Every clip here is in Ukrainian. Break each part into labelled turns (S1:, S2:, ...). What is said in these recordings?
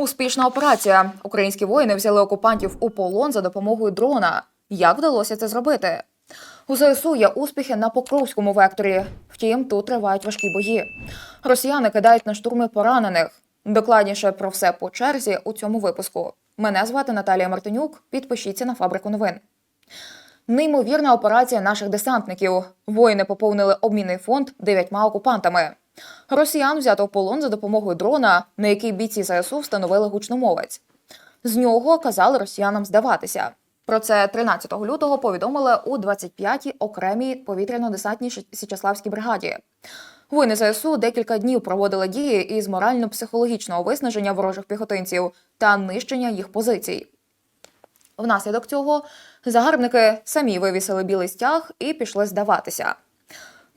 S1: Успішна операція. Українські воїни взяли окупантів у полон за допомогою дрона. Як вдалося це зробити? У ЗСУ є успіхи на Покровському векторі. Втім, тут тривають важкі бої. Росіяни кидають на штурми поранених. Докладніше про все по черзі у цьому випуску. Мене звати Наталія Мартинюк. Підпишіться на фабрику новин. Неймовірна операція наших десантників. Воїни поповнили обмінний фонд дев'ятьма окупантами. Росіян взято в полон за допомогою дрона, на який бійці ЗСУ встановили гучномовець. З нього казали росіянам здаватися. Про це 13 лютого повідомили у 25-й окремій повітряно-десантній Січеславській бригаді. Воїни ЗСУ декілька днів проводили дії із морально-психологічного виснаження ворожих піхотинців та нищення їх позицій. Внаслідок цього загарбники самі вивісили білий стяг і пішли здаватися.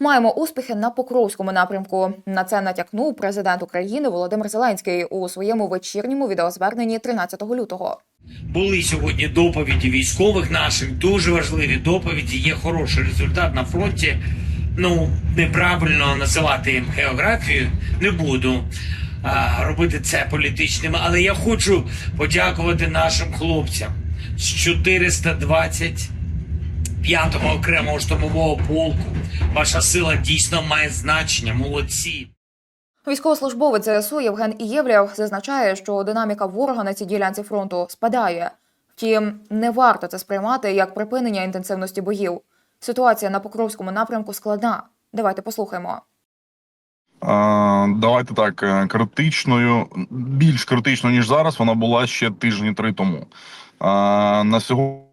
S1: Маємо успіхи на Покровському напрямку. На це натякнув президент України Володимир Зеленський у своєму вечірньому відеозверненні 13 лютого.
S2: Були сьогодні доповіді військових наших, дуже важливі доповіді. Є хороший результат на фронті. Ну, неправильно називати географію не буду а, робити це політичним, але я хочу подякувати нашим хлопцям з 425-го окремого штурмового полку. Ваша сила дійсно має значення. Молодці.
S1: Військовослужбовець ЗСУ Євген Ієвлєв зазначає, що динаміка ворога на цій ділянці фронту спадає. Втім, не варто це сприймати як припинення інтенсивності боїв. Ситуація на Покровському напрямку складна. Давайте послухаємо.
S3: Давайте так, е, критичною, більш критичною, ніж зараз, вона була ще тижні три тому. На сьогодні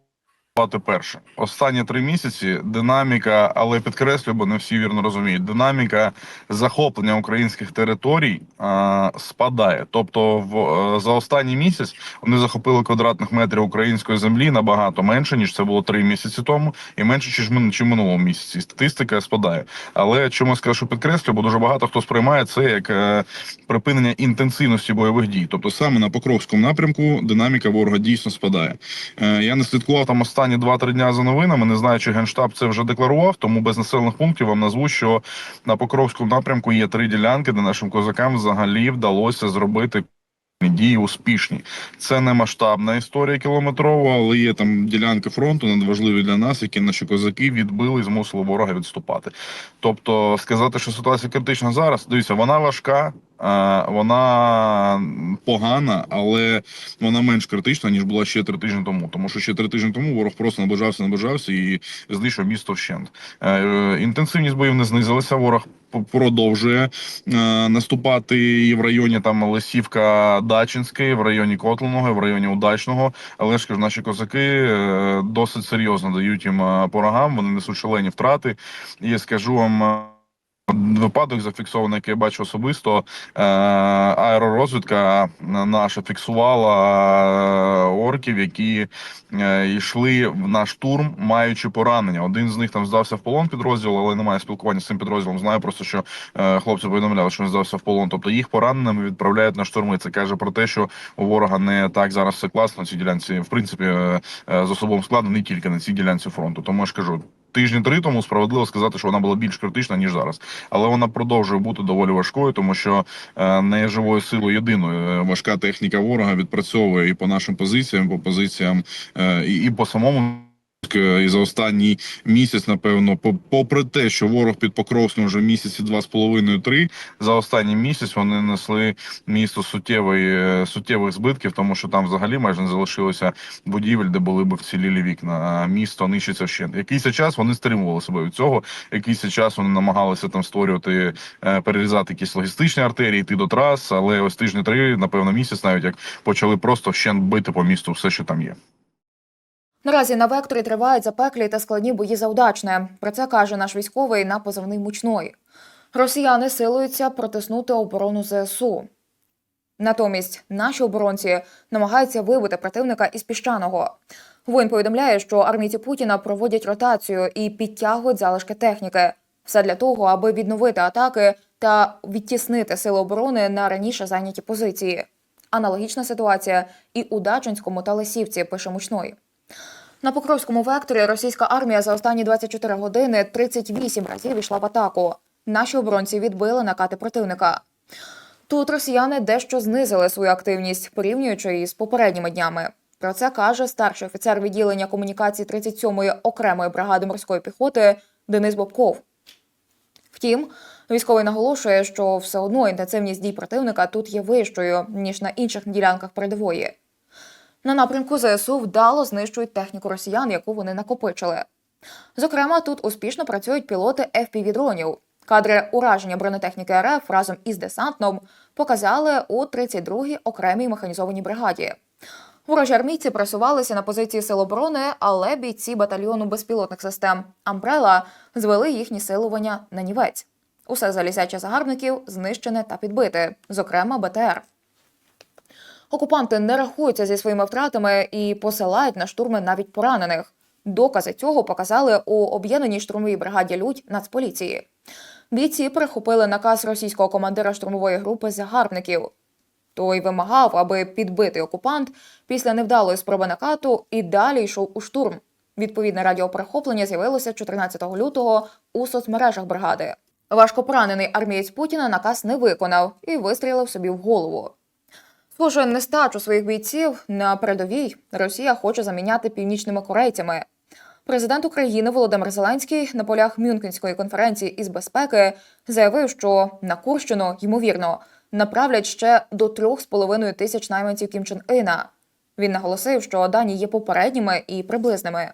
S3: перше. Останні три місяці динаміка, але підкреслю, бо не всі вірно розуміють, динаміка захоплення українських територій а, спадає. Тобто, в е, за останній місяць вони захопили квадратних метрів української землі набагато менше, ніж це було три місяці тому, і менше, ніж ми- чим минулому місяці. Статистика спадає. Але чому скажу, що підкреслю, бо дуже багато хто сприймає це як е, припинення інтенсивності бойових дій. Тобто саме на Покровському напрямку динаміка ворога дійсно спадає. Е, я не слідкував там останні 2-3 дня за новинами. Не знаю, чи генштаб це вже декларував. Тому без населених пунктів вам назву, що на Покровському напрямку є три ділянки, де нашим козакам взагалі вдалося зробити. Дії успішні. Це не масштабна історія кілометрова, але є там ділянки фронту надважливі для нас, які наші козаки відбили і змусили ворога відступати. Тобто сказати, що ситуація критична зараз, дивіться, вона важка, вона погана, але вона менш критична ніж була ще три тижні тому. Тому що ще три тижні тому ворог просто наближався, наближався і знищив місто вщент. Е, е, Інтенсивність боїв не знизилася. Ворог продовжує е, наступати і в районі там Лисівка Дачинської, в районі Котлиного, в районі Удачного. Але ж кажу, наші козаки досить серйозно дають їм е, по рогам. Вони несуть шалені втрати. І скажу вам. Випадок зафіксований, який я бачу особисто. Е, аеророзвідка наша фіксувала е, орків, які е, йшли на штурм, маючи поранення. Один з них там здався в полон підрозділу, але немає спілкування з цим підрозділом. Знаю просто, що хлопці повідомляли, що він здався в полон. Тобто їх пораненими відправляють на штурми. Це каже про те, що у ворога не так зараз все класно на цій ділянці. В принципі, з особовим складом не тільки на цій ділянці фронту. Тому я ж кажу. Тижні три тому справедливо сказати, що вона була більш критична ніж зараз, але вона продовжує бути доволі важкою, тому що е, не живою силою єдиною. Е, Важка техніка ворога відпрацьовує і по нашим позиціям, по позиціям е, і, і по самому. Е, І за останній місяць, напевно, по- попри те, що ворог під Покровськом вже місяці два з половиною три. За останній місяць вони несли місто суттєвої е, суттєвих збитків, тому що там взагалі майже не залишилося будівель, де були б вцілілі вікна. А місто нищиться ще. Якийсь час вони стримували себе від цього. Якийсь час вони намагалися там створювати, е, перерізати якісь логістичні артерії, йти до трас. Але ось тижні три, напевно, місяць, навіть як почали просто ще бити по місту все, що там є.
S1: Наразі на векторі тривають запеклі та складні бої за удачне. Про це каже наш військовий на позивний мучной. Росіяни силуються протиснути оборону ЗСУ. Натомість наші оборонці намагаються вибити противника із піщаного. Воїн повідомляє, що армійці Путіна проводять ротацію і підтягують залишки техніки. Все для того, аби відновити атаки та відтіснити сили оборони на раніше зайняті позиції. Аналогічна ситуація і у Дачинському та Лисівці, пише мучной. На Покровському векторі російська армія за останні 24 години 38 разів йшла в атаку. Наші оборонці відбили накати противника. Тут росіяни дещо знизили свою активність, порівнюючи із попередніми днями. Про це каже старший офіцер відділення комунікації 37-ї окремої бригади морської піхоти Денис Бобков. Втім, військовий наголошує, що все одно інтенсивність дій противника тут є вищою ніж на інших ділянках передової. На напрямку ЗСУ вдало знищують техніку росіян, яку вони накопичили. Зокрема, тут успішно працюють пілоти FPV-дронів. Кадри ураження бронетехніки РФ разом із десантном показали у 32-й окремій механізованій бригаді. Ворожі армійці просувалися на позиції сил оборони, але бійці батальйону безпілотних систем Амбрела звели їхні силування на нівець. Усе залізяче загарбників знищене та підбите, зокрема БТР. Окупанти не рахуються зі своїми втратами і посилають на штурми навіть поранених. Докази цього показали у об'єднаній штурмовій бригаді Людь Нацполіції. Бійці перехопили наказ російського командира штурмової групи загарбників. Той вимагав, аби підбитий окупант після невдалої спроби накату і далі йшов у штурм. Відповідне радіоперехоплення з'явилося 14 лютого у соцмережах бригади. Важко поранений армієць Путіна наказ не виконав і вистрілив собі в голову. Схоже, нестачу своїх бійців на передовій Росія хоче заміняти північними корейцями. Президент України Володимир Зеленський на полях Мюнхенської конференції із безпеки заявив, що на Курщину, ймовірно, направлять ще до трьох з половиною тисяч найманців Кім Чен Ина. Він наголосив, що дані є попередніми і приблизними.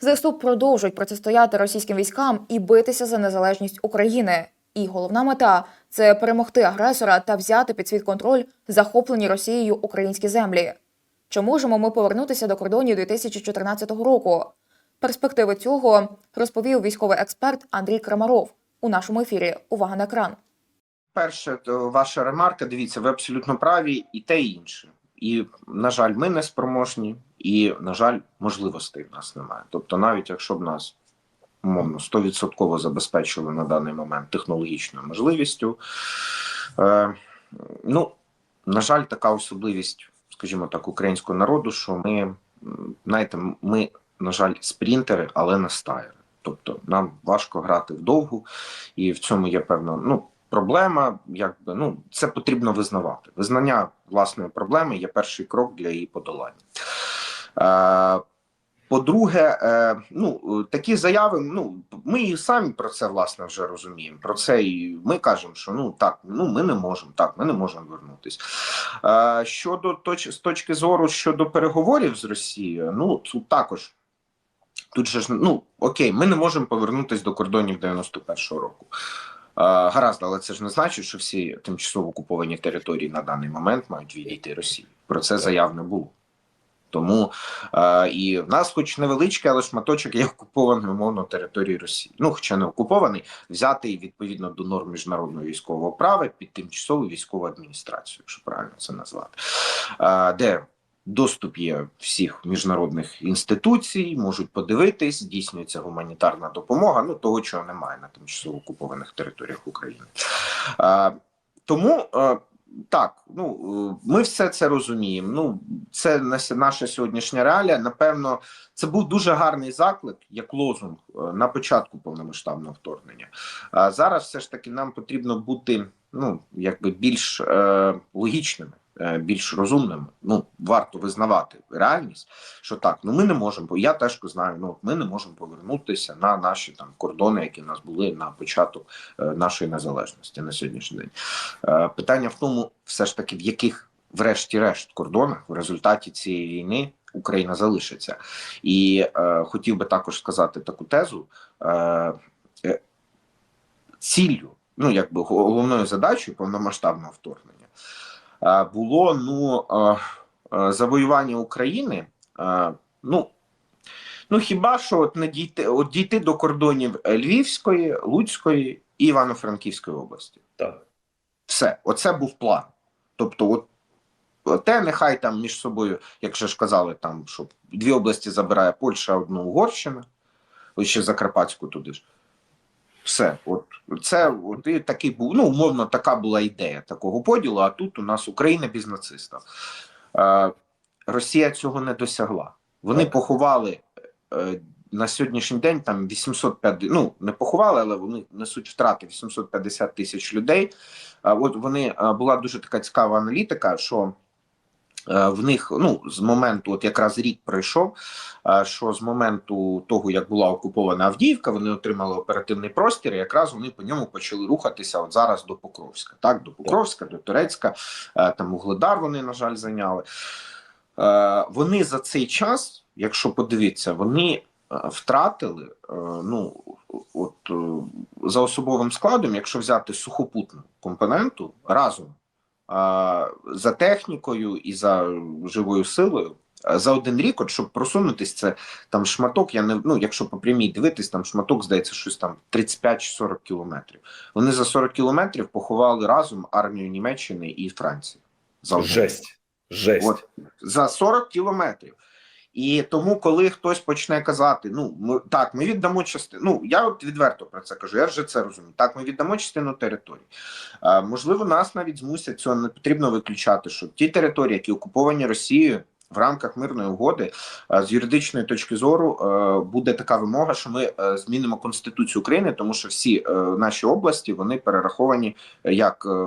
S1: ЗСУ продовжують протистояти російським військам і битися за незалежність України. І головна мета це перемогти агресора та взяти під свій контроль захоплені Росією українські землі. Чи можемо ми повернутися до кордонів 2014 року? Перспективи цього розповів військовий експерт Андрій Крамаров у нашому ефірі. Увага на екран.
S4: Перше, ваша ремарка, дивіться, ви абсолютно праві, і те і інше. І, на жаль, ми не спроможні, і, на жаль, можливостей в нас немає. Тобто, навіть якщо б нас умовно 100% забезпечили на даний момент технологічною можливістю, е, ну, на жаль, така особливість, скажімо так, українського народу, що ми, знаєте, ми, на жаль, спринтери, але не стаєри. Тобто нам важко грати вдовгу, і в цьому є певна ну, проблема. Якби ну це потрібно визнавати. Визнання власної проблеми є перший крок для її подолання. Е, по-друге, е, ну такі заяви. Ну ми і самі про це власне вже розуміємо. Про це і ми кажемо, що ну так, ну ми не можемо, так, ми не можемо вернутись. Е, щодо точ, з точки зору щодо переговорів з Росією, ну тут також. Тут же ж ну окей, ми не можемо повернутися до кордонів 91-го року. Е, гаразд, але це ж не значить, що всі тимчасово окуповані території на даний момент мають відійти Росії. Про це заяв не було. Тому е, і в нас, хоч невеличкий, але шматочок є окупований умовно території Росії. Ну, хоча не окупований, взятий відповідно до норм міжнародного військового права під тимчасову військову адміністрацію, якщо правильно це назвати, е, де доступ є всіх міжнародних інституцій, можуть подивитись, здійснюється гуманітарна допомога. Ну того, чого немає на тимчасово окупованих територіях України. Е, тому. Е, так, ну е, ми все це розуміємо. Ну, це наша сьогоднішня реалія. Напевно, це був дуже гарний заклик, як лозунг е, на початку повномасштабного вторгнення. А зараз все ж таки нам потрібно бути ну якби більш е, логічними, більш розумними. Ну варто визнавати реальність, що так, ну ми не можемо, бо я теж знаю, ну ми не можемо повернутися на наші там кордони, які в нас були на початок е, нашої незалежності на сьогоднішній день. Е, Питання в тому, все ж таки, в яких, врешті-решт, кордонах в результаті цієї війни Україна залишиться. І е, хотів би також сказати таку тезу: е, е, ціллю, ну якби головною задачею повномасштабного вторгнення е, було ну е, е, завоювання України. Е, ну Ну хіба що от не дійти, от дійти до кордонів Львівської, Луцької і Івано-Франківської області.
S2: Так.
S4: Все, оце був план. Тобто, от те, нехай там між собою, як же ж казали, там що дві області забирає Польща, одну Угорщина, ще Закарпатську туди ж. Все, от це от і такий був. Ну, умовно, така була ідея такого поділу. А тут у нас Україна без нацистів. Е, Росія цього не досягла. Вони
S2: Так.
S4: поховали е, на сьогоднішній день там 850, ну не поховали, але вони несуть втрати 850 тисяч людей. А от вони а, була дуже така цікава аналітика, що е, в них ну з моменту, от якраз рік пройшов, е, що з моменту того, як була окупована Авдіївка, вони отримали оперативний простір. і Якраз вони по ньому почали рухатися. От зараз до Покровська, так до Покровська, до Турецька, е, там Угледар вони на жаль зайняли. Е, Вони за цей час, якщо подивитися, вони е, втратили е, ну от е, за особовим складом, якщо взяти сухопутну компоненту разом за технікою і за живою силою. За один рік, от щоб просунутися, це там шматок. Я не ну, якщо по прямій дивитись, там шматок здається щось там 35 чи 40 кілометрів. Вони за 40 кілометрів поховали разом армію Німеччини і Франції. За один.
S5: Жесть. Жесть.
S4: От за 40 кілометрів. І тому, коли хтось почне казати, ну ми так, ми віддамо частину. Ну я от відверто про це кажу. Я вже це розумію. Так, ми віддамо частину території. А, можливо, нас навіть змусять цього не потрібно виключати. Що ті території, які окуповані Росією в рамках мирної угоди, з юридичної точки зору е, буде така вимога, що ми е, змінимо конституцію України, тому що всі е, наші області вони перераховані як е,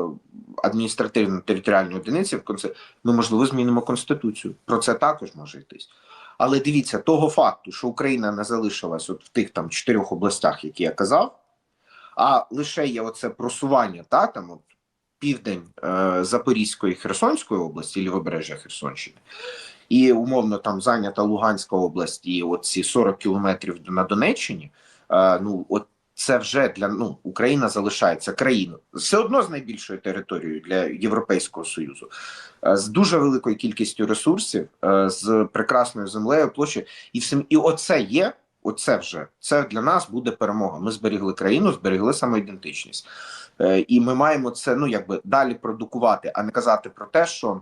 S4: адміністративно-територіальні одиниці в конце. Ми можливо змінимо конституцію. Про це також може йтись. Але дивіться, того факту, що Україна не залишилась от в тих там чотирьох областях, які я казав, а лише є оце просування, та там от південь е, Запорізької Херсонської області, лівобережжя Херсонщини, і умовно там зайнята Луганська область, і оці 40 кілометрів на Донеччині. Е, ну от це вже для ну Україна залишається країною все одно з найбільшою територією для Європейського союзу, е, з дуже великою кількістю ресурсів, е, з прекрасною землею, площею, і всім, і оце є. Оце вже це для нас буде перемога. Ми зберігли країну, зберігли самоідентичність, е, і ми маємо це ну якби далі продукувати, а не казати про те, що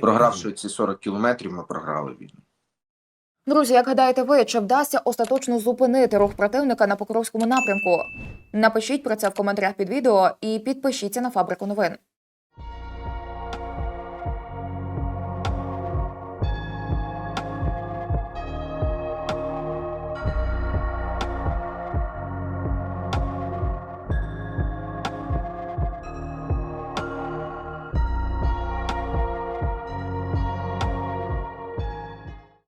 S4: програвши ці 40 кілометрів, ми програли війну.
S1: Друзі, як гадаєте ви, чи вдасться остаточно зупинити рух противника на Покровському напрямку? Напишіть про це в коментарях під відео і підпишіться на фабрику новин.